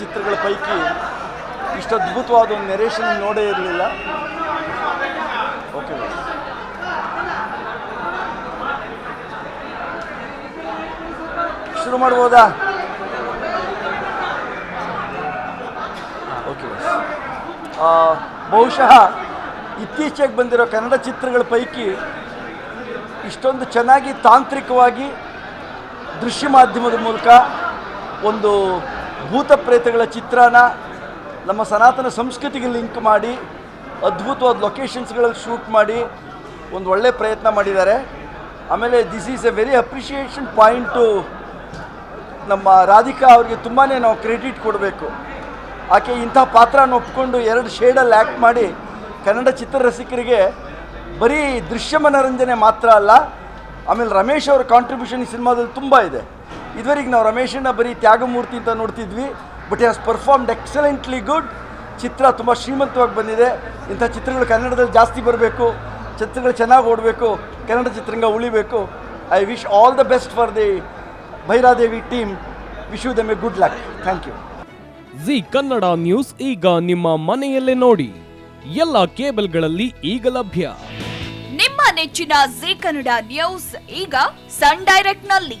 ಚಿತ್ರಗಳ ಪೈಕಿ ಇಷ್ಟು ಅದ್ಭುತವಾದ ಒಂದು ನೆರೇಷನ್ ನೋಡೇ ಇರಲಿಲ್ಲ. ಓಕೆ ಶುರು ಮಾಡ್ಬೋದಾ? ಓಕೆ ಬಹುಶಃ ಇತ್ತೀಚೆಗೆ ಬಂದಿರೋ ಕನ್ನಡ ಚಿತ್ರಗಳ ಪೈಕಿ ಇಷ್ಟೊಂದು ಚೆನ್ನಾಗಿ ತಾಂತ್ರಿಕವಾಗಿ ದೃಶ್ಯ ಮಾಧ್ಯಮದ ಮೂಲಕ ಒಂದು ಭೂತ ಪ್ರೇತಗಳ ಚಿತ್ರನ ನಮ್ಮ ಸನಾತನ ಸಂಸ್ಕೃತಿಗೆ ಲಿಂಕ್ ಮಾಡಿ, ಅದ್ಭುತವಾದ ಲೊಕೇಶನ್ಸ್ಗಳಲ್ಲಿ ಶೂಟ್ ಮಾಡಿ, ಒಂದು ಒಳ್ಳೆ ಪ್ರಯತ್ನ ಮಾಡಿದ್ದಾರೆ. ಆಮೇಲೆ this is a very appreciation point ನಮ್ಮ ರಾಧಿಕಾ ಅವರಿಗೆ ತುಂಬಾ ನಾವು ಕ್ರೆಡಿಟ್ ಕೊಡಬೇಕು. ಆಕೆ ಇಂಥ ಪಾತ್ರನ ಒಪ್ಪಿಕೊಂಡು ಎರಡು ಶೇಡಲ್ಲಿ ಆ್ಯಕ್ಟ್ ಮಾಡಿ ಕನ್ನಡ ಚಿತ್ರರಸಿಕರಿಗೆ ಬರೀ ದೃಶ್ಯ ಮನೋರಂಜನೆ ಮಾತ್ರ ಅಲ್ಲ, ಆಮೇಲೆ ರಮೇಶ್ ಅವರ ಕಾಂಟ್ರಿಬ್ಯೂಷನ್ ಈ ಸಿನಿಮಾದಲ್ಲಿ ತುಂಬ ಇದೆ. ಇದುವರೆಗೆ ನಾವು ರಮೇಶಣ್ಣ ಬರೀ ತ್ಯಾಗಮೂರ್ತಿ ಅಂತ ನೋಡ್ತಿದ್ವಿ but has performed excellently good ಚಿತ್ರ ತುಂಬ ಶ್ರೀಮಂತವಾಗಿ ಬಂದಿದೆ. ಇಂಥ ಚಿತ್ರಗಳು ಕನ್ನಡದಲ್ಲಿ ಜಾಸ್ತಿ ಬರಬೇಕು ಚಿತ್ರಗಳು ಚೆನ್ನಾಗಿ ಓಡಬೇಕು ಕನ್ನಡ ಚಿತ್ರರಂಗ ಉಳಿಬೇಕು. I wish all the best for the Bhairadevi team wish you them a good luck thank you Zee Kannada news ಈಗ ನಿಮ್ಮ ಮನೆಯಲ್ಲೇ ನೋಡಿ. ಎಲ್ಲ ಕೇಬಲ್ಗಳಲ್ಲಿ ಈಗ ಲಭ್ಯ. ನಿಮ್ಮ ನೆಚ್ಚಿನ ಜಿ ಕನ್ನಡ ನ್ಯೂಸ್ ಈಗ ಸನ್ ಡೈರೆಕ್ಟ್ನಲ್ಲಿ